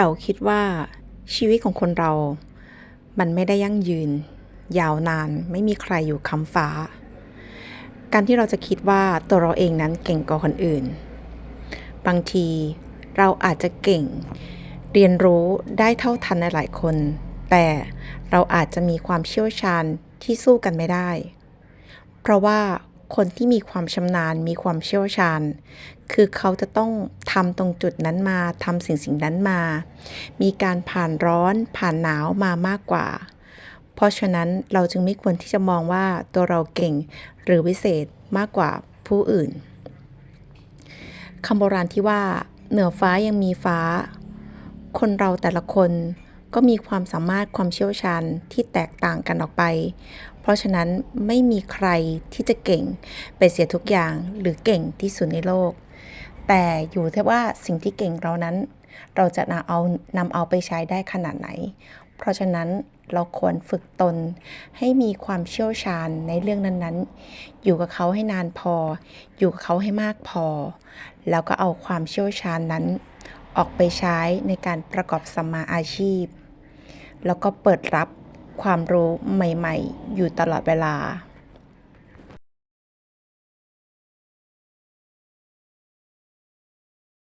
ป๋วคิดว่าชีวิตของคนเรา มันไม่ได้ยั่งยืน ยาวนานไม่มีใครอยู่ค้ำฟ้า การที่เราจะคิดว่าตัวเราเองนั้นเก่งกว่าคนอื่น บางทีเราอาจจะเก่ง เรียนรู้ได้เท่าทันในหลายคน แต่เราอาจจะมีความเชี่ยวชาญที่สู้กันไม่ได้ เพราะว่า คนที่มีความชำนาญ มีความเชี่ยวชาญ คือเขาจะต้องทำตรงจุดนั้นมาทำสิ่งสิ่งนั้นมา มีการผ่านร้อนผ่านหนาวมามากกว่า เพราะฉะนั้นเราจึงไม่ควรที่จะมองว่าตัวเราเก่งหรือวิเศษมากกว่าผู้อื่นคำโบราณที่ว่าเหนือฟ้ายังมีฟ้า คนเราแต่ละคน ก็มีความสามารถความเชี่ยวชาญที่แตกต่างกันออกไป เพราะฉะนั้นไม่มีใครที่จะเก่งไปเสียทุกอย่างหรือเก่งที่สุดในโลก แต่อยู่ที่ว่าสิ่งที่เก่งเรานั้น เราจะนำเอานำเอาไปใช้ได้ขนาดไหน เพราะฉะนั้นเราควรฝึกตนให้มีความเชี่ยวชาญในเรื่องนั้นๆ อยู่กับเขาให้นานพอ อยู่กับเขาให้มากพอ แล้วก็เอาความเชี่ยวชาญนั้น ออกไปใช้ในการประกอบสัมมาอาชีพ แล้วก็เปิดรับความรู้ใหม่ ๆ อยู่ตลอดเวลา